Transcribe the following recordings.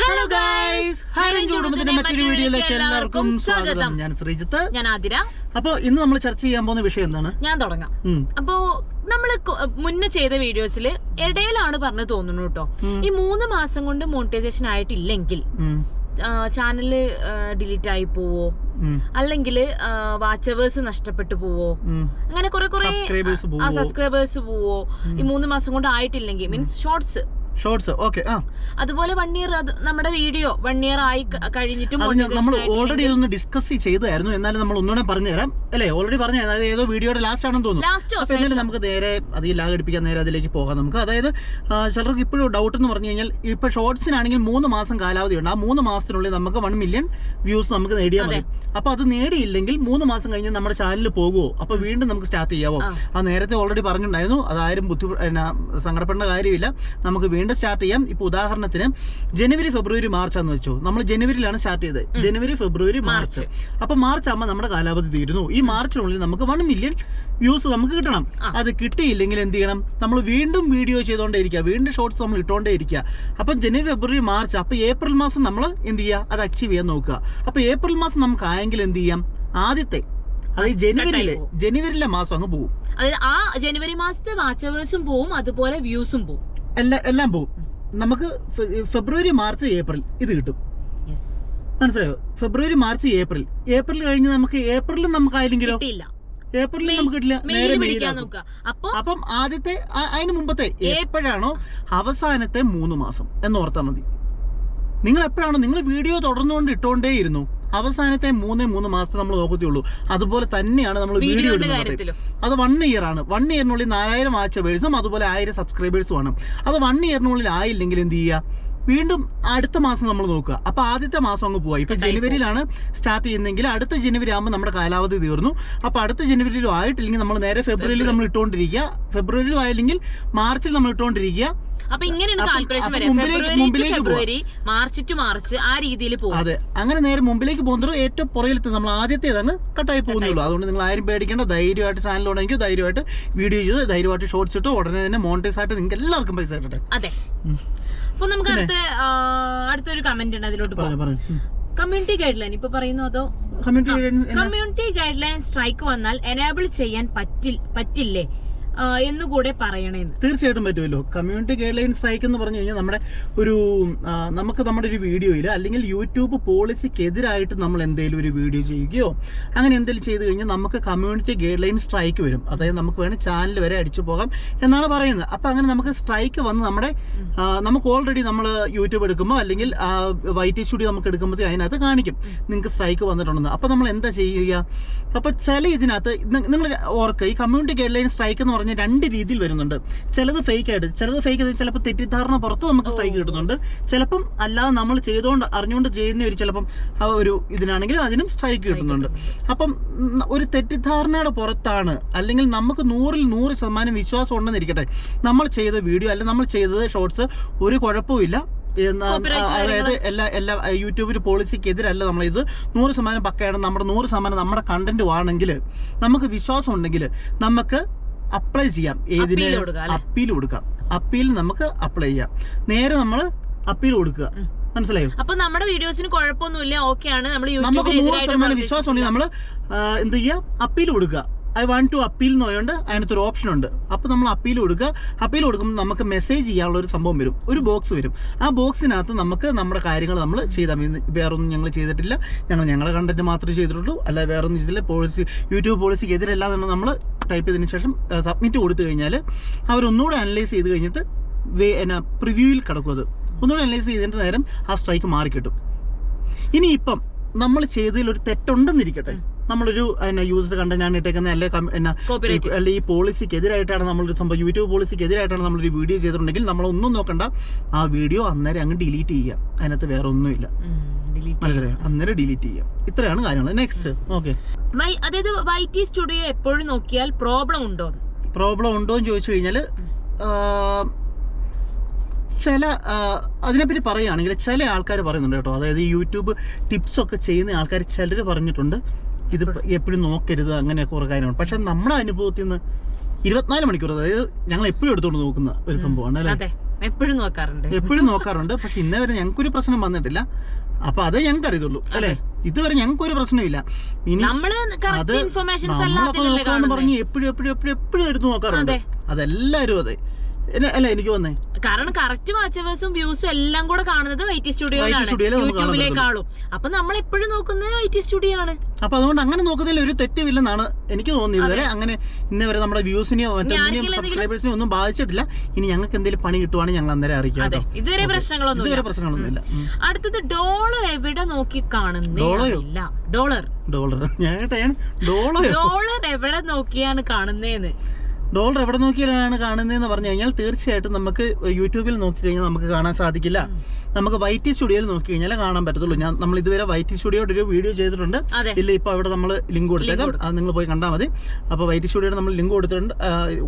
Hello guys Haran കുടുംബത്തിന്റെ മറ്റൊരു വീഡിയോയിലേക്ക് എല്ലാവർക്കും സ്വാഗതം. ഞാൻ ശ്രീജിത്ത്. ഞാൻ ആതിര. അപ്പൊ ഇന്ന് നമ്മൾ ചർച്ച ചെയ്യാൻ പോകുന്ന വിഷയം എന്താണ്? ഞാൻ തുടങ്ങാം. അപ്പോ നമ്മൾ മുന്നേ ചെയ്ത വീഡിയോസിൽ ഇടയിലാണ് പറഞ്ഞു തോന്നുന്നു കേട്ടോ. ഈ മൂന്ന് മാസം കൊണ്ട് മോണിറ്റൈസേഷൻ ആയിട്ടില്ലെങ്കിൽ. ചാനൽ ഡിലീറ്റ് ആയി പോവോ? അല്ലെങ്കിൽ വാച്ചവേഴ്സ് നഷ്ടപ്പെട്ടു പോവോ? അങ്ങനെ കുറെ കുറെ സബ്സ്ക്രൈബേഴ്സ് പോവോ? ഈ മൂന്ന് മാസം കൊണ്ട് ആയിട്ടില്ലെങ്കിൽ മീൻസ് ഷോർട്സ് ഷോർട്സ് ഓക്കെ ആ. അതുപോലെ വൺ ഇയർ നമ്മുടെ വീഡിയോ വൺ ഇയർ ആയി കഴിഞ്ഞിട്ടും അത് നമ്മൾ ഓൾറെഡി ഇതൊന്ന് ഡിസ്കസ് ചെയ്തായിരുന്നു എന്നാലും നമ്മൾ ഒന്നുകൂടെ പറഞ്ഞു തരാം അല്ലേ? ഓൾറെഡി പറഞ്ഞു അതായത് ഏതോ വീഡിയോയുടെ ലാസ്റ്റ് ആണെന്ന് തോന്നുന്നു. ലാസ്റ്റ് എന്നാലും നമുക്ക് നേരെ അധികം ലാഗ് അടിപ്പിക്കാൻ നേരെ അതിലേക്ക് പോകാം നമുക്ക്. അതായത് ചിലർക്ക് ഇപ്പോഴും ഡൗട്ട് എന്ന് പറഞ്ഞു കഴിഞ്ഞാൽ ഇപ്പൊ ഷോർട്സിനാണെങ്കിൽ മൂന്ന് മാസം കാലാവധി ഉണ്ട്. ആ മൂന്ന് മാസത്തിനുള്ളിൽ നമുക്ക് വൺ മില്യൺ വ്യൂസ് നമുക്ക് നേടിയാൽ മതി. അപ്പൊ അത് നേടിയില്ലെങ്കിൽ മൂന്ന് മാസം കഴിഞ്ഞ് നമ്മുടെ ചാനലിൽ പോകുമോ അപ്പൊ വീണ്ടും നമുക്ക് സ്റ്റാർട്ട് ചെയ്യാവോ? ആ. നേരത്തെ ഓൾറെഡി പറഞ്ഞിട്ടുണ്ടായിരുന്നു. അതാരും ബുദ്ധി സങ്കടപ്പെടേണ്ട കാര്യമില്ല. നമുക്ക് വീണ്ടും സ്റ്റാർട്ട് ചെയ്യാം. ഇപ്പൊ ഉദാഹരണത്തിന് ജനുവരി ഫെബ്രുവരി മാർച്ച് ആണെന്ന് വെച്ചു. നമ്മൾ ജനുവരിയിലാണ് സ്റ്റാർട്ട് ചെയ്തത്. ജനുവരി ഫെബ്രുവരി മാർച്ച്. അപ്പൊ മാർച്ച് ആകുമ്പോൾ നമ്മുടെ കാലാവധി തീരുന്നു. ഈ മാർച്ചിനുള്ളിൽ നമുക്ക് വൺ മില്യൺ വ്യൂസ് നമുക്ക് കിട്ടണം. അത് കിട്ടിയില്ലെങ്കിൽ എന്ത് ചെയ്യണം? നമ്മൾ വീണ്ടും വീഡിയോ ചെയ്തുകൊണ്ടേ ഇരിക്കുക വീണ്ടും ഷോർട്സ് നമ്മൾ ഇട്ടുകൊണ്ടേ ഇരിക്കുക അപ്പം ജനുവരി ഫെബ്രുവരി മാർച്ച് അപ്പൊ ഏപ്രിൽ മാസം നമ്മൾ എന്ത് ചെയ്യുക? അത് അച്ചീവ് ചെയ്യാൻ നോക്കുക. അപ്പൊ ഏപ്രിൽ മാസം നമുക്ക് ആയെങ്കിൽ എന്ത് ചെയ്യാം? ആദ്യത്തെ അതായത് ജനുവരിയിലെ ജനുവരിയിലെ മാസം അങ്ങ് പോകും. അതായത് ആ ജനുവരി മാസത്തെ വാച്ചവേഴ്സും പോവും അതുപോലെ വ്യൂസും പോവും. എല്ലാം എല്ലാം പോകും. നമുക്ക് ഫെബ്രുവരി മാർച്ച് ഏപ്രിൽ ഇത് കിട്ടും. മനസ്സിലായോ? ഫെബ്രുവരി മാർച്ച് ഏപ്രിൽ. ഏപ്രിൽ കഴിഞ്ഞ് നമുക്ക് ഏപ്രിലിൽ നമുക്ക് ആയില്ലെങ്കിലോ ഏപ്രിലും ഏപ്രിലിൽ നമുക്ക് കിട്ടില്ല. നേരെ അപ്പൊ ആദ്യത്തെ അതിന് മുമ്പത്തെ എപ്പോഴാണോ അവസാനത്തെ മൂന്ന് മാസം എന്ന് ഓർത്താൽ മതി. നിങ്ങൾ എപ്പോഴാണോ നിങ്ങൾ വീഡിയോ തുടർന്നുകൊണ്ട് ഇട്ടുകൊണ്ടേയിരുന്നു അവസാനത്തെ മൂന്നേ മൂന്ന് മാസത്തെ നമ്മൾ നോക്കത്തുള്ളൂ അതുപോലെ തന്നെയാണ് നമ്മൾ വീഡിയോ എടുക്കുന്നത് ഇടുന്നത് അത് വൺ ഇയർ ആണ്. വൺ ഇയറിനുള്ളിൽ നാലായിരം വാച്ചവേഴ്സും അതുപോലെ ആയിരം സബ്സ്ക്രൈബേഴ്സും ആണ്. അത് വൺ ഇയറിനുള്ളിൽ ആയില്ലെങ്കിൽ എന്ത് ചെയ്യുക വീണ്ടും അടുത്ത മാസം നമ്മൾ നോക്കുക. അപ്പൊ ആദ്യത്തെ മാസം അങ്ങ് പോവാ. ഇപ്പൊ ജനുവരിയിലാണ് സ്റ്റാർട്ട് ചെയ്യുന്നെങ്കിൽ അടുത്ത ജനുവരി ആകുമ്പോൾ നമ്മുടെ കാലാവധി തീർന്നു. അപ്പൊ അടുത്ത ജനുവരിയിലും ആയിട്ടില്ലെങ്കിൽ നമ്മൾ നേരെ ഫെബ്രുവരിയിൽ നമ്മൾ ഇട്ടുകൊണ്ടിരിക്കുക ഫെബ്രുവരിയിലും ആയില്ലെങ്കിൽ മാർച്ചിൽ നമ്മൾ ഇട്ടുകൊണ്ടിരിക്കുക അപ്പൊ ഇങ്ങനെയാണ് കാൽക്കുലേഷൻ വരുന്നത് ഫെബ്രുവരി മാർച്ച് ടു മാർച്ച് ആ രീതിയിൽ പോകും അതെ. അങ്ങനെ നേരെ മുമ്പിലേക്ക് പോകുന്നത് ഏറ്റവും പുറകിലത്തെ നമ്മൾ ആദ്യത്തേതാണ് കട്ടായി പോകുന്നുള്ളൂ അതുകൊണ്ട് നിങ്ങൾ ആരും പേടിക്കേണ്ട. ധൈര്യമായിട്ട് ചാനൽ ഉണ്ടെങ്കിൽ ധൈര്യമായിട്ട് വീഡിയോ ചെയ്ത് ധൈര്യമായിട്ട് ഷോർട്സ് ഇട്ട് ഉടനെ തന്നെ മോണിറ്റൈസ് ആയിട്ട് നിങ്ങൾക്ക് എല്ലാവർക്കും പൈസ കിട്ടട്ടെ. അതെ. അപ്പൊ നമുക്ക് അടുത്ത അടുത്തൊരു കമന്റ് ഉണ്ട് അതിലോട്ട് പോകാം കമ്മ്യൂണിറ്റി ഗൈഡ് ലൈൻ ഇപ്പൊ പറയുന്നു അതോ? കമ്മ്യൂണിറ്റി ഗൈഡ് ലൈൻ സ്ട്രൈക്ക് വന്നാൽ എനേബിൾ ചെയ്യാൻ പറ്റില്ലേ? എന്നുകൂടെ പറയണേ തീർച്ചയായിട്ടും പറ്റുമല്ലോ. കമ്മ്യൂണിറ്റി ഗൈഡ് ലൈൻ സ്ട്രൈക്ക് എന്ന് പറഞ്ഞു കഴിഞ്ഞാൽ നമ്മുടെ ഒരു നമുക്ക് നമ്മുടെ ഒരു വീഡിയോയിൽ അല്ലെങ്കിൽ യൂട്യൂബ് പോളിസിക്ക് എതിരായിട്ട് നമ്മൾ എന്തെങ്കിലും ഒരു വീഡിയോ ചെയ്യുകയോ അങ്ങനെ എന്തെങ്കിലും ചെയ്തു കഴിഞ്ഞാൽ നമുക്ക് കമ്മ്യൂണിറ്റി ഗൈഡ് ലൈൻ സ്ട്രൈക്ക് വരും. അതായത് നമുക്ക് വേണേൽ ചാനൽ വരെ അടിച്ചു പോകാം എന്നാണ് പറയുന്നത്. അപ്പം അങ്ങനെ നമുക്ക് സ്ട്രൈക്ക് വന്ന് നമ്മുടെ നമുക്ക് ഓൾറെഡി നമ്മൾ യൂട്യൂബ് എടുക്കുമ്പോൾ അല്ലെങ്കിൽ വൈറ്റ് സ്റ്റുഡിയോ നമുക്ക് എടുക്കുമ്പോൾ അതിനകത്ത് കാണിക്കും. നിങ്ങൾക്ക് സ്ട്രൈക്ക് വന്നിട്ടുണ്ടെന്ന്. അപ്പോൾ നമ്മൾ എന്താ ചെയ്യുക? അപ്പോൾ ചില ഇതിനകത്ത് നിങ്ങൾ ഓർക്കുക ഈ കമ്മ്യൂണിറ്റി ഗൈഡ് ലൈൻ സ്ട്രൈക്ക് എന്ന് പറഞ്ഞാൽ രണ്ട് രീതിയിൽ വരുന്നുണ്ട്. ചിലത് ഫേക്ക് ആയിട്ട് ചിലത് ഫേക്ക് ആയിട്ട് ചിലപ്പോൾ തെറ്റിദ്ധാരണ പുറത്ത് നമുക്ക് സ്ട്രൈക്ക് കിട്ടുന്നുണ്ട്. ചിലപ്പം അല്ലാതെ നമ്മൾ ചെയ്തുകൊണ്ട് അറിഞ്ഞുകൊണ്ട് ചെയ്യുന്ന ഒരു ചിലപ്പം ആ ഒരു ഇതിനാണെങ്കിലും അതിനും സ്ട്രൈക്ക് കിട്ടുന്നുണ്ട്. അപ്പം ഒരു തെറ്റിദ്ധാരണയുടെ പുറത്താണ്. അല്ലെങ്കിൽ നമുക്ക് നൂറിൽ നൂറ് ശതമാനം വിശ്വാസം ഉണ്ടെന്നിരിക്കട്ടെ നമ്മൾ ചെയ്ത വീഡിയോ അല്ലെങ്കിൽ നമ്മൾ ചെയ്തത് ഷോർട്സ് ഒരു കുഴപ്പമില്ല അതായത് എല്ലാ എല്ലാ യൂട്യൂബിൽ പോളിസിക്ക് എതിരല്ല നമ്മൾ ഇത്. നൂറ് ശതമാനം പക്കയാണ്. നമ്മുടെ നൂറ് ശതമാനം നമ്മുടെ കണ്ടന്റും ആണെങ്കിൽ നമുക്ക് വിശ്വാസം ഉണ്ടെങ്കിൽ നമുക്ക് അപ്ലൈ ചെയ്യാം. ഏതിന്? അപ്പീൽ കൊടുക്കാം അപ്പീൽ നമുക്ക് അപ്ലൈ ചെയ്യാം. നേരെ നമ്മൾ അപ്പീൽ കൊടുക്കുക. മനസ്സിലായോ? അപ്പൊ നമ്മുടെ വീഡിയോസിന് കുഴപ്പമൊന്നുമില്ല ഓക്കെ ആണ് നമ്മൾ നമുക്ക് നൂറ് ശതമാനം വിശ്വാസം ഉണ്ടെങ്കിൽ നമ്മൾ എന്ത് ചെയ്യാം? അപ്പീൽ കൊടുക്കുക. ഐ വാണ്ട് ടു അപ്പീൽ എന്ന് പറയുന്നുണ്ട്. അതിനകത്തൊരു ഓപ്ഷൻ ഉണ്ട്. അപ്പോൾ നമ്മൾ അപ്പീൽ കൊടുക്കുക. അപ്പീൽ കൊടുക്കുമ്പോൾ നമുക്ക് മെസ്സേജ് ചെയ്യാനുള്ള ഒരു സംഭവം വരും. ഒരു ബോക്സ് വരും. ആ ബോക്സിനകത്ത് നമുക്ക് നമ്മുടെ കാര്യങ്ങൾ നമ്മൾ ചെയ്താൽ മതി. വേറൊന്നും ഞങ്ങൾ ചെയ്തിട്ടില്ല. ഞങ്ങൾ ഞങ്ങളുടെ കണ്ടന്റ് മാത്രമേ ചെയ്തിട്ടുള്ളൂ. അല്ല വേറൊന്നും ചെയ്തില്ല പോളിസി യൂട്യൂബ് പോളിസിക്ക് എതിരല്ലാതെ നമ്മൾ ടൈപ്പ് ചെയ്തതിന് ശേഷം സബ്മിറ്റ് കൊടുത്തു കഴിഞ്ഞാൽ അവരൊന്നുകൂടെ അനലൈസ് ചെയ്ത് കഴിഞ്ഞിട്ട് വേ എന്നാ പ്രിവ്യൂവിൽ കിടക്കും അത്. ഒന്നുകൂടെ അനലൈസ് ചെയ്തിട്ട് നേരം ആ സ്ട്രൈക്ക് മാറിക്കിട്ടും. ഇനി ഇപ്പം നമ്മൾ ചെയ്തതിൽ ഒരു തെറ്റുണ്ടെന്നിരിക്കട്ടെ നമ്മളൊരു എന്നാ യൂസ്ഡ് കണ്ടന്റ് ആണ് ഇട്ടേക്കുന്നത്. അല്ലെ എന്നാ അല്ലെ ഈ പോളിസിക്ക് എതിരായിട്ടാണ് നമ്മളൊരു സംഭവം യൂട്യൂബ് പോളിസിക്ക് എതിരായിട്ടാണ് നമ്മളൊരു വീഡിയോ ചെയ്തിട്ടുണ്ടെങ്കിൽ നമ്മളൊന്നും നോക്കണ്ട. ആ വീഡിയോ അന്നേരം അങ്ങ് ഡിലീറ്റ് ചെയ്യാം അതിനകത്ത് വേറെ ഒന്നുമില്ല മനസ്സിലായോ? അന്നേരം ഡിലീറ്റ് ചെയ്യാം ഇത്രയാണ് കാര്യങ്ങൾ. നെക്സ്റ്റ് ഓക്കെ അതായത് വൈ ടി സ്റ്റുഡിയോ എപ്പോഴും നോക്കിയാൽ പ്രോബ്ലം ഉണ്ടോ പ്രോബ്ലം ഉണ്ടോ എന്ന് ചോദിച്ചു കഴിഞ്ഞാൽ ചില അതിനെപ്പറ്റി പറയുകയാണെങ്കിൽ ചില ആൾക്കാർ പറയുന്നുണ്ട് കേട്ടോ. അതായത് യൂട്യൂബ് ടിപ്സ് ഒക്കെ ചെയ്യുന്ന ആൾക്കാർ ചിലർ പറഞ്ഞിട്ടുണ്ട്. ഇത് എപ്പോഴും നോക്കരുത് അങ്ങനെ കുറെ കാര്യമാണ് പക്ഷെ നമ്മുടെ അനുഭവത്തിൽ നിന്ന് ഇരുപത്തിനാല് മണിക്കൂർ അതായത് ഞങ്ങൾ എപ്പോഴും എടുത്തുകൊണ്ട് നോക്കുന്ന ഒരു സംഭവമാണ് അല്ലേ? എപ്പോഴും നോക്കാറുണ്ട്. എപ്പോഴും നോക്കാറുണ്ട്. പക്ഷെ ഇന്നേ വരെ ഞങ്ങൾക്ക് ഒരു പ്രശ്നം വന്നിട്ടില്ല. അപ്പൊ അതേ ഞങ്ങൾക്ക് അറിയത്തുള്ളൂ അല്ലെ? ഇതുവരെ ഞങ്ങൾക്ക് ഒരു പ്രശ്നമില്ല. ഇനി അത് നമ്മളൊക്കെ പറഞ്ഞ് എപ്പോഴും എപ്പോഴും എപ്പോഴും എപ്പോഴും എടുത്ത് നോക്കാറുണ്ട്. അതെ. അതെല്ലാരും അതെ. അല്ല എനിക്ക് വന്നേ കാരണം കറക്റ്റ് വാച്ചവേഴ്സും വ്യൂസും എല്ലാം കൂടെ കാണുന്നത് വൈറ്റി സ്റ്റുഡിയോയിലാണ് യൂട്യൂബിലേക്കാളും അപ്പൊ നമ്മൾ എപ്പോഴും നോക്കുന്നത് വൈറ്റി സ്റ്റുഡിയോ ആണ്. അപ്പൊ അതുകൊണ്ട് അങ്ങനെ നോക്കുന്നതിൽ ഒരു തെറ്റുമില്ലെന്നാണ് എനിക്ക് തോന്നിയത്. അങ്ങനെ ഇന്നേ വരെ നമ്മുടെ വ്യൂസിനെയോ സബ്സ്ക്രൈബേഴ്സിനെയോ ഒന്നും ബാധിച്ചിട്ടില്ല. ഇനി ഞങ്ങൾക്ക് എന്തെങ്കിലും പണി കിട്ടുവാണെങ്കിൽ ഞങ്ങൾ അന്നേരം അറിയിക്കാം ഇതുവരെ പ്രശ്നങ്ങളൊന്നും ഇതുവരെ പ്രശ്നങ്ങളൊന്നുമില്ല. ഇല്ല അടുത്തത് ഡോളർ എവിടെ നോക്കി കാണുന്നേ ഡോളറോ? ഡോളർ. ഡോളർ. ഞാൻ ഡോളർ ഡോളർ എവിടെ നോക്കിയാണ് കാണുന്നേന്ന്. ഡോളർ എവിടെ നോക്കിയാലാണ് കാണുന്നതെന്ന് പറഞ്ഞു കഴിഞ്ഞാൽ തീർച്ചയായിട്ടും നമുക്ക് യൂട്യൂബിൽ നോക്കി കഴിഞ്ഞാൽ നമുക്ക് കാണാൻ സാധിക്കില്ല. നമുക്ക് വൈറ്റി സ്റ്റുഡിയോയിൽ നോക്കി കഴിഞ്ഞാൽ കാണാൻ പറ്റത്തുള്ളൂ. ഞാൻ നമ്മൾ ഇതുവരെ വൈറ്റി സ്റ്റുഡിയോയുടെ ഒരു വീഡിയോ ചെയ്തിട്ടുണ്ട്. ഇല്ല ഇപ്പൊ അവിടെ നമ്മൾ ലിങ്ക് കൊടുത്തേക്കാം. അത് നിങ്ങൾ പോയി കണ്ടാൽ മതി. അപ്പോൾ വൈറ്റി സ്റ്റുഡിയോയുടെ നമ്മൾ ലിങ്ക് കൊടുത്തിട്ടുണ്ട്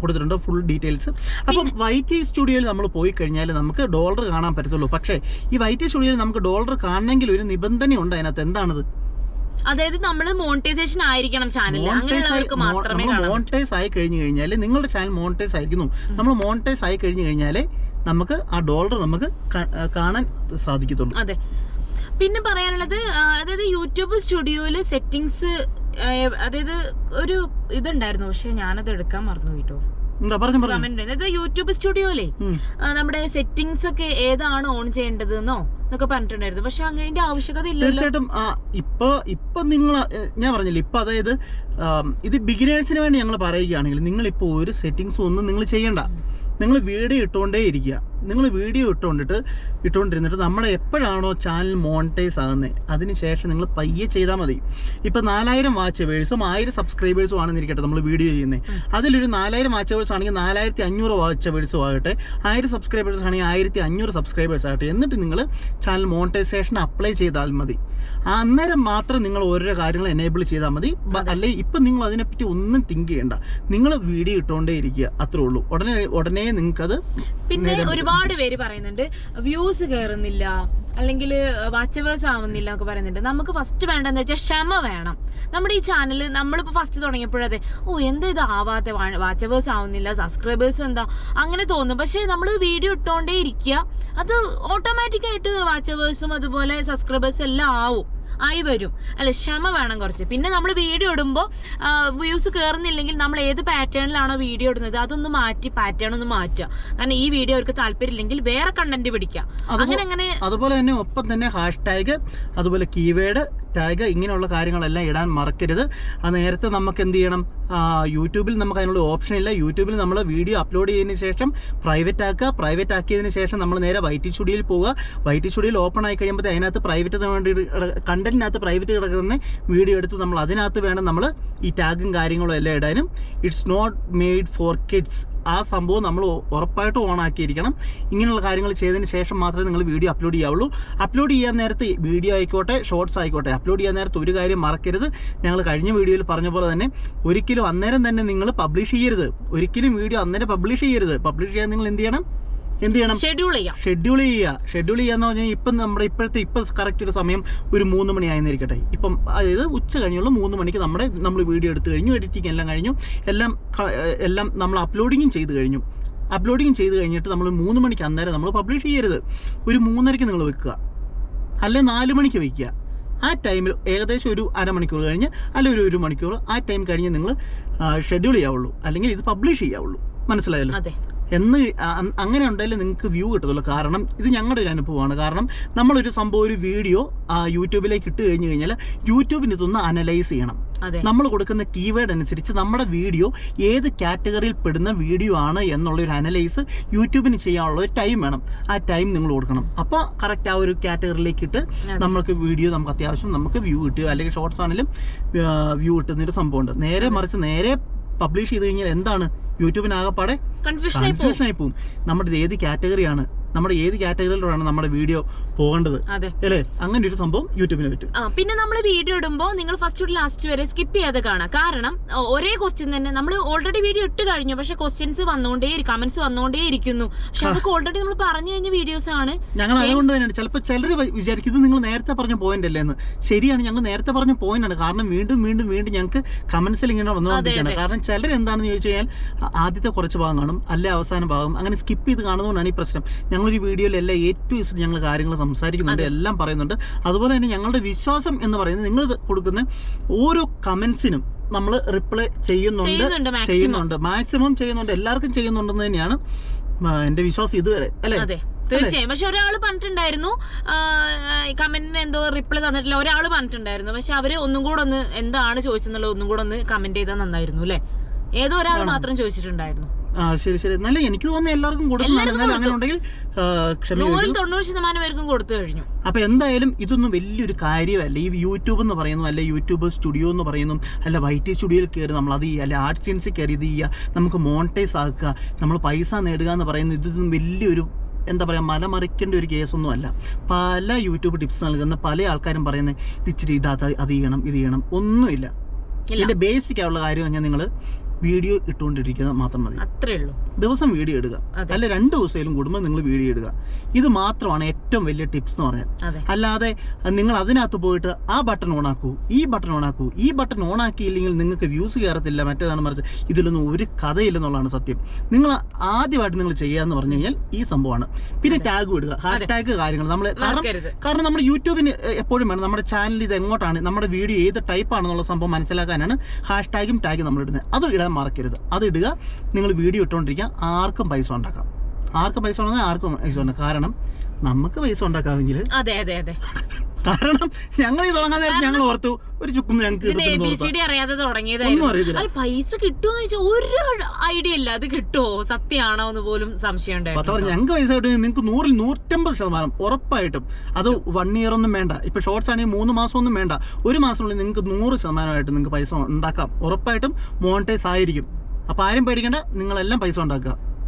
കൊടുത്തിട്ടുണ്ട് ഫുൾ ഡീറ്റെയിൽസ് അപ്പം വൈറ്റി സ്റ്റുഡിയോയിൽ നമ്മൾ പോയി കഴിഞ്ഞാൽ നമുക്ക് ഡോളർ കാണാൻ പറ്റത്തുള്ളൂ. പക്ഷേ ഈ വൈറ്റി സ്റ്റുഡിയോയിൽ നമുക്ക് ഡോളർ കാണണമെങ്കിൽ ഒരു നിബന്ധനയുണ്ട് അതിനകത്ത്. എന്താണത്? അതായത് നമ്മൾ മോണിറ്റൈസേഷൻ ആയിരിക്കണം ചാനൽ അങ്ങനെയുള്ളവർക്ക് മാത്രമേ മോണിറ്റൈസ് ആയി കഴിഞ്ഞു കഴിഞ്ഞാൽ നിങ്ങളുടെ ചാനൽ മോണിറ്റൈസ് ആയിരിക്കുന്നു. നമ്മൾ മോണിറ്റൈസ് ആയി കഴിഞ്ഞു കഴിഞ്ഞാൽ നമുക്ക് ആ ഡോളർ നമുക്ക് കാണാൻ സാധിക്കത്തുള്ളൂ. അതെ. പിന്നെ പറയാനുള്ളത് അതായത് യൂട്യൂബ് സ്റ്റുഡിയോയിൽ സെറ്റിംഗ്സ് അതായത് ഒരു ഇതുണ്ടായിരുന്നു. പക്ഷെ ഞാനത് എടുക്കാൻ മറന്നു കേട്ടോ. യൂട്യൂബ് സ്റ്റുഡിയോയിലേ നമ്മുടെ സെറ്റിംഗ്സ് ഒക്കെ ഏതാണ് ഓൺ ചെയ്യേണ്ടത് എന്നോ എന്നൊക്കെ പറഞ്ഞിട്ടുണ്ടായിരുന്നു. പക്ഷെ അങ്ങനെ ആവശ്യകത ഇല്ല തീർച്ചയായിട്ടും ഇപ്പൊ ഇപ്പൊ നിങ്ങൾ ഞാൻ പറഞ്ഞില്ല ഇപ്പൊ അതായത് ഇത് ബിഗിനേഴ്സിന് വേണ്ടി ഞങ്ങൾ പറയുകയാണെങ്കിൽ നിങ്ങൾ ഇപ്പോൾ ഒരു സെറ്റിങ്സ് ഒന്നും നിങ്ങൾ ചെയ്യണ്ട. നിങ്ങൾ വീഡിയോ ഇട്ടുകൊണ്ടേ ഇരിക്കുക. നിങ്ങൾ വീഡിയോ ഇട്ടുകൊണ്ടിട്ട് ഇട്ടുകൊണ്ടിരുന്നിട്ട് നമ്മുടെ എപ്പോഴാണോ ചാനൽ മോണിറ്റൈസ് ആകുന്നത് അതിന് ശേഷം നിങ്ങൾ പയ്യെ ചെയ്താൽ മതി. ഇപ്പം നാലായിരം വാച്ച് വേഴ്സും ആയിരം സബ്സ്ക്രൈബേഴ്സും ആണെന്ന് ഇരിക്കട്ടെ നമ്മൾ വീഡിയോ ചെയ്യുന്നത് അതിലൊരു നാലായിരം വാച്ച് വേഴ്സ് ആണെങ്കിൽ നാലായിരത്തി അഞ്ഞൂറ് വാച്ച് വേഴ്സും ആകട്ടെ ആയിരം സബ്സ്ക്രൈബേഴ്സ് ആണെങ്കിൽ ആയിരത്തി അഞ്ഞൂറ് സബ്സ്ക്രൈബേഴ്സ് ആകട്ടെ എന്നിട്ട് നിങ്ങൾ ചാനൽ മോണിറ്റൈസേഷൻ അപ്ലൈ ചെയ്താൽ മതി. അന്നേരം മാത്രം നിങ്ങൾ ഓരോരോ കാര്യങ്ങൾ എനേബിൾ ചെയ്താൽ മതി. അല്ലെ അല്ലെങ്കിൽ ഇപ്പം നിങ്ങൾ അതിനെപ്പറ്റി ഒന്നും തിങ്ക് ചെയ്യേണ്ട. നിങ്ങൾ വീഡിയോ ഇട്ടുകൊണ്ടേ ഇരിക്കുക അത്രേ ഉള്ളൂ. ഉടനെ ഉടനെ നിങ്ങൾക്കത് പിന്നെ ഒരുപാട് പേര് പറയുന്നുണ്ട് വ്യൂസ് കയറുന്നില്ല അല്ലെങ്കിൽ വാച്ചവേഴ്സ് ആവുന്നില്ല എന്നൊക്കെ പറയുന്നുണ്ട്. നമുക്ക് ഫസ്റ്റ് വേണ്ടതെന്ന് വെച്ചാൽ ക്ഷമ വേണം. നമ്മുടെ ഈ ചാനൽ നമ്മളിപ്പോൾ ഫസ്റ്റ് തുടങ്ങിയപ്പോഴതെ ഓ എന്താ ഇത് ആവാത്ത? വാച്ചവേഴ്സ് ആവുന്നില്ല സബ്സ്ക്രൈബേഴ്സ് എന്താ? അങ്ങനെ തോന്നും. പക്ഷേ നമ്മൾ വീഡിയോ ഇട്ടുകൊണ്ടേ ഇരിക്കുക അത് ഓട്ടോമാറ്റിക്കായിട്ട് വാച്ചവേഴ്സും അതുപോലെ സബ്സ്ക്രൈബേഴ്സ് എല്ലാം ആവും. ആയി വരും. അല്ല? ക്ഷമ വേണം കുറച്ച്. പിന്നെ നമ്മൾ വീഡിയോ ഇടുമ്പോൾ വ്യൂസ് കയറുന്നില്ലെങ്കിൽ നമ്മൾ ഏത് പാറ്റേണിലാണോ വീഡിയോ ഇടുന്നത് അതൊന്ന് മാറ്റി പാറ്റേൺ ഒന്ന് മാറ്റുക. കാരണം ഈ വീഡിയോ അവർക്ക് താല്പര്യമില്ലെങ്കിൽ വേറെ കണ്ടന്റ് പിടിക്കുക. അങ്ങനെ അങ്ങനെ അതുപോലെ തന്നെ ഒപ്പം തന്നെ ഹാഷ്ടാഗ് അതുപോലെ കീവേഡ് ടാഗ് ഇങ്ങനെയുള്ള കാര്യങ്ങളെല്ലാം ഇടാൻ മറക്കരുത്. അത് നേരത്തെ നമുക്ക് എന്ത് ചെയ്യണം? യൂട്യൂബിൽ നമുക്ക് അതിനുള്ള ഓപ്ഷൻ ഇല്ല. യൂട്യൂബിൽ നമ്മൾ വീഡിയോ അപ്ലോഡ് ചെയ്തതിന് ശേഷം പ്രൈവറ്റ് ആക്കുക. പ്രൈവറ്റ് ആക്കിയതിന് ശേഷം നമ്മൾ നേരെ വൈറ്റി സ്റ്റുഡിയോയിൽ പോവുക. വൈറ്റി സ്റ്റുഡിയോയിൽ ഓപ്പൺ ആയി കഴിയുമ്പോൾ അതിനകത്ത് പ്രൈവറ്റ് വേണ്ടി കണ്ടന്റിനകത്ത് പ്രൈവറ്റ് കിടക്കുന്ന വീഡിയോ എടുത്ത് നമ്മൾ അതിനകത്ത് വേണം നമ്മൾ ഈ ടാഗും കാര്യങ്ങളും എല്ലാം ഇടാനും. It's not made for kids ആ സംഭവം നമ്മൾ ഉറപ്പായിട്ടും ഓൺ ആക്കിയിരിക്കണം. ഇങ്ങനെയുള്ള കാര്യങ്ങൾ ചെയ്തതിന് ശേഷം മാത്രമേ നിങ്ങൾ വീഡിയോ അപ്ലോഡ് ചെയ്യാവുള്ളൂ. അപ്ലോഡ് ചെയ്യാൻ നേരത്തെ വീഡിയോ ആയിക്കോട്ടെ ഷോർട്സ് ആയിക്കോട്ടെ. അപ്ലോഡ് ചെയ്യാൻ നേരത്തെ ഒരു കാര്യം മറക്കരുത്. ഞങ്ങൾ കഴിഞ്ഞ വീഡിയോയിൽ പറഞ്ഞ പോലെ തന്നെ ഒരിക്കലും അന്നേരം തന്നെ നിങ്ങൾ പബ്ലിഷ് ചെയ്യരുത്. ഒരിക്കലും വീഡിയോ അന്നേരം പബ്ലിഷ് ചെയ്യരുത്. പബ്ലിഷ് ചെയ്യാൻ നിങ്ങൾ എന്ത് ചെയ്യണം? എന്ത് ചെയ്യണം? ഷെഡ്യൂൾ ചെയ്യാം. ഷെഡ്യൂൾ ചെയ്യുക. ഷെഡ്യൂൾ ചെയ്യാന്ന് പറഞ്ഞാൽ ഇപ്പം നമ്മുടെ ഇപ്പോഴത്തെ ഇപ്പം കറക്റ്റ് ഒരു സമയം ഒരു മൂന്ന് മണി ആയിരുന്നിരിക്കട്ടെ ഇപ്പം അതായത് ഉച്ച കഴിഞ്ഞുള്ള മൂന്ന് മണിക്ക് നമ്മുടെ നമ്മൾ വീഡിയോ എടുത്തു കഴിഞ്ഞു എഡിറ്റിംഗ് എല്ലാം കഴിഞ്ഞു എല്ലാം എല്ലാം നമ്മൾ അപ്ലോഡിങ്ങും ചെയ്ത് കഴിഞ്ഞു. അപ്ലോഡിങ് ചെയ്ത് കഴിഞ്ഞിട്ട് നമ്മൾ മൂന്ന് മണിക്ക് അന്നേരം നമ്മൾ പബ്ലിഷ് ചെയ്യരുത്. ഒരു മൂന്നരയ്ക്ക് നിങ്ങൾ വെക്കുക. അല്ലെ നാല് മണിക്ക് വയ്ക്കുക ആ ടൈമിൽ ഏകദേശം ഒരു അരമണിക്കൂർ കഴിഞ്ഞ് അല്ലെ ഒരു ഒരു മണിക്കൂർ ആ ടൈം കഴിഞ്ഞ് നിങ്ങൾ ഷെഡ്യൂൾ ചെയ്യാവുള്ളൂ. അല്ലെങ്കിൽ ഇത് പബ്ലിഷ് ചെയ്യാവുള്ളൂ. മനസ്സിലായല്ലോ? എന്ന് അങ്ങനെ ഉണ്ടെങ്കിൽ നിങ്ങൾക്ക് വ്യൂ കിട്ടത്തുള്ളൂ. കാരണം ഇത് ഞങ്ങളുടെ ഒരു അനുഭവമാണ്. കാരണം നമ്മളൊരു സംഭവം ഒരു വീഡിയോ യൂട്യൂബിലേക്ക് ഇട്ട് കഴിഞ്ഞ് കഴിഞ്ഞാൽ യൂട്യൂബിന് ഇതൊന്ന് അനലൈസ് ചെയ്യണം. നമ്മൾ കൊടുക്കുന്ന കീവേഡ് അനുസരിച്ച് നമ്മുടെ വീഡിയോ ഏത് കാറ്റഗറിയിൽ പെടുന്ന വീഡിയോ ആണ് എന്നുള്ള ഒരു അനലൈസ് യൂട്യൂബിന് ചെയ്യാനുള്ള ഒരു ടൈം വേണം. ആ ടൈം നിങ്ങൾ കൊടുക്കണം. അപ്പോൾ കറക്റ്റ് ആ ഒരു കാറ്റഗറിയിലേക്ക് ഇട്ട് നമ്മൾക്ക് വീഡിയോ നമുക്ക് അത്യാവശ്യം നമുക്ക് വ്യൂ കിട്ടുക. അല്ലെങ്കിൽ ഷോർട്സ് ആണെങ്കിലും വ്യൂ കിട്ടുന്ന കിട്ടുന്നൊരു സംഭവമുണ്ട്. നേരെ മറിച്ച് നേരെ പബ്ലിഷ് ചെയ്ത് കഴിഞ്ഞാൽ എന്താണ്? യൂട്യൂബിനാകപ്പാടെ കൺഫ്യൂഷൻ ആയി പോകും. കൺഫ്യൂഷൻ ആയി പോകും. നമ്മുടെ ഏത് കാറ്റഗറിയാണ് നമ്മുടെ ഏത് കാറ്റഗറിയിലാണ് നമ്മുടെ വീഡിയോ പോകേണ്ടത്? അല്ലേ? അങ്ങനെ ഒരു സംഭവം യൂട്യൂബിന് പറ്റും. പിന്നെ നമ്മൾ വീഡിയോ ഇടുമ്പോൾ നിങ്ങൾ ഫസ്റ്റ് ടു ലാസ്റ്റ് വരെ സ്കിപ്പ് ചെയ്യാതെ കാണാം. കാരണം ഒരേ ക്വസ്റ്റ്യൻ തന്നെ. നമ്മൾ ഓൾറെഡി വീഡിയോ ഇട്ട് കഴിഞ്ഞു. പക്ഷെ ക്വസ്റ്റ്യൻസ് വന്നുകൊണ്ടേ കമന്റ്സ് വന്നുകൊണ്ടേ ഇരിക്കുന്നു പക്ഷെ അതൊക്കെ ഓൾറെഡി നമ്മൾ പറഞ്ഞു കഴിഞ്ഞ വീഡിയോസ് ആണ്. ഞങ്ങൾ അതുകൊണ്ട് തന്നെയാണ്. ചിലപ്പോൾ ചിലർ വിചാരിക്കും ഇത് നിങ്ങൾ നേരത്തെ പറഞ്ഞ പോയിന്റ് അല്ലേ എന്ന്. ശരിയാണ് ഞങ്ങൾ നേരത്തെ പറഞ്ഞ പോയിന്റ് ആണ്. കാരണം വീണ്ടും വീണ്ടും വീണ്ടും ഞങ്ങൾക്ക് കമന്റ്സിൽ ഇങ്ങനെ വന്നുകൊണ്ടിരിക്കുകയാണ്. കാരണം ചിലർ എന്താണെന്ന് ചോദിച്ചു കഴിഞ്ഞാൽ ആദ്യത്തെ കുറച്ച് ഭാഗം കാണും. അല്ലെ അവസാന ഭാഗം? അങ്ങനെ സ്കിപ്പ് ചെയ്ത് കാണുന്നതുകൊണ്ടാണ് ഈ പ്രശ്നം. ഞങ്ങളൊരു വീഡിയോയിലെല്ലാം ഏറ്റവും ഇഷ്ടം ഞങ്ങൾ കാര്യങ്ങൾ സംസാരിക്കുന്നുണ്ട് എല്ലാം പറയുന്നുണ്ട്. അതുപോലെ തന്നെ ഞങ്ങളുടെ വിശ്വാസം എന്ന് പറയുന്നത് നിങ്ങൾ കൊടുക്കുന്ന ഓരോ കമൻസിനും നമ്മൾ റിപ്ലൈ ചെയ്യുന്നുണ്ട് ചെയ്യുന്നുണ്ട് മാക്സിമം ചെയ്യുന്നുണ്ട്. എല്ലാവർക്കും ചെയ്യുന്നുണ്ടെന്ന് തന്നെയാണ് എന്റെ വിശ്വാസം ഇതുവരെ അല്ലേ? തീർച്ചയായും. പക്ഷെ ഒരാൾ പറഞ്ഞിട്ടുണ്ടായിരുന്നു കമന്റിന് എന്തോ റിപ്ലൈ തന്നിട്ടില്ല. ഒരാൾ പറഞ്ഞിട്ടുണ്ടായിരുന്നു. പക്ഷെ അവർ ഒന്നും കൂടെ ഒന്ന് എന്താണ് ചോദിച്ചെന്നുള്ളത് ഒന്നും കൂടെ ഒന്ന് കമന്റ് ചെയ്താൽ നന്നായിരുന്നു അല്ലേ? ഏതോ ഒരാൾ മാത്രം ചോദിച്ചിട്ടുണ്ടായിരുന്നു. ആ ശരി ശരി. നല്ല എനിക്ക് തോന്നുന്നു എല്ലാവർക്കും കൊടുക്കുന്നതാണ് അങ്ങനെ ഉണ്ടെങ്കിൽ തൊണ്ണൂറ് ശതമാനം പേർക്കും കൊടുത്തു കഴിഞ്ഞു. അപ്പൊ എന്തായാലും ഇതൊന്നും വലിയൊരു കാര്യമല്ല. ഈ യൂട്യൂബ് എന്ന് പറയുന്നു അല്ലെ യൂട്യൂബ് സ്റ്റുഡിയോ എന്ന് പറയുന്നു അല്ല വൈറ്റി സ്റ്റുഡിയോയിൽ കയറി നമ്മൾ അത് ചെയ്യുക അല്ലെ ആർട്ട് സയൻസിൽ കയറി ഇത് ചെയ്യുക നമുക്ക് മോണിറ്റൈസ് ആക്കുക നമ്മൾ പൈസ നേടുക എന്ന് പറയുന്നത് ഇതൊന്നും വലിയൊരു എന്താ പറയുക മലമറിക്കേണ്ട ഒരു കേസൊന്നും അല്ല. പല യൂട്യൂബ് ടിപ്സ് നൽകുന്ന പല ആൾക്കാരും പറയുന്നത് ഇത് ഇച്ചിരി ഇത് അത് അത് ചെയ്യണം ഇത് ചെയ്യണം. ഒന്നുമില്ല. ഇതിന്റെ ബേസിക് ആയുള്ള കാര്യം കഴിഞ്ഞാൽ നിങ്ങൾ വീഡിയോ ഇട്ടുകൊണ്ടിരിക്കുക മാത്രം മതി. അത്രേ ഉള്ളൂ. ദിവസം വീഡിയോ ഇടുക. അല്ല രണ്ട് ദിവസമായാലും കൂടുമ്പോൾ നിങ്ങൾ വീഡിയോ ഇടുക. ഇത് മാത്രമാണ് ഏറ്റവും വലിയ ടിപ്സ് എന്ന് പറഞ്ഞാൽ അല്ലാതെ നിങ്ങൾ അതിനകത്ത് പോയിട്ട് ആ ബട്ടൺ ഓൺ ആക്കൂ ഈ ബട്ടൺ ഓൺ ആക്കൂ. ഈ ബട്ടൺ ഓൺ ആക്കിയില്ലെങ്കിൽ നിങ്ങൾക്ക് വ്യൂസ് കയറത്തില്ല മറ്റേതാണ് മറിച്ച് ഇതിലൊന്നും ഒരു കഥയില്ലെന്നുള്ളതാണ് സത്യം. നിങ്ങൾ ആദ്യമായിട്ട് നിങ്ങൾ ചെയ്യാന്ന് പറഞ്ഞു കഴിഞ്ഞാൽ ഈ സംഭവമാണ്. പിന്നെ ടാഗ് ഇടുക. ഹാഷ് ടാഗ് കാര്യങ്ങൾ നമ്മൾ കാരണം കാരണം നമ്മുടെ യൂട്യൂബിന് എപ്പോഴും വേണം നമ്മുടെ ചാനൽ ഇത് എങ്ങോട്ടാണ് നമ്മുടെ വീഡിയോ ഏത് ടൈപ്പ് ആണെന്നുള്ള സംഭവം മനസ്സിലാക്കാനാണ് ഹാഷ് ടാഗും ടാഗും നമ്മൾ ഇടുന്നത്. അത് ഇടാൻ മറക്കരുത്. അത് ഇടുക. നിങ്ങൾ വീഡിയോ ഇട്ടുകൊണ്ടിരിക്കുക. ആർക്കും പൈസ ഉണ്ടാക്കാം. ആർക്കും പൈസ ഉണ്ടാകാൻ ആർക്കും പൈസ ഉണ്ടാക്കാം. കാരണം നമുക്ക് പൈസ ഉണ്ടാക്കാമെങ്കിൽ അതെ അതെ അതെ. കാരണം ഞങ്ങൾ ഈ തുടങ്ങാൻ നേരത്ത് ഞങ്ങൾ ഓർത്തു ഒരു ചുക്കും ഞങ്ങൾക്ക് അറിയാതെ തുടങ്ങിയതായിരുന്നു. അല്ല പൈസ കിട്ടുമോന്ന് വെച്ചാൽ ഒരു ഐഡിയ ഇല്ല. അത് കിട്ടുമോ സത്യമാണോ എന്ന് പോലും സംശയം ഞങ്ങൾക്ക് പൈസ കിട്ടും നിങ്ങൾക്ക് നൂറിൽ നൂറ്റമ്പത് ശതമാനം ഉറപ്പായിട്ടും. അത് വൺ ഇയർ ഒന്നും വേണ്ട. ഇപ്പൊ ഷോർട്സ് ആണെങ്കിൽ മൂന്ന് മാസം ഒന്നും വേണ്ട. ഒരു മാസമുള്ളിൽ നിങ്ങൾക്ക് നൂറ് ശതമാനമായിട്ട് നിങ്ങൾക്ക് പൈസ ഉണ്ടാക്കാം. ഉറപ്പായിട്ടും മോണിറ്റൈസ് ആയിരിക്കും. അപ്പൊ ആരും പേടിക്കേണ്ട. നിങ്ങളെല്ലാം പൈസ ഉണ്ടാക്കുക.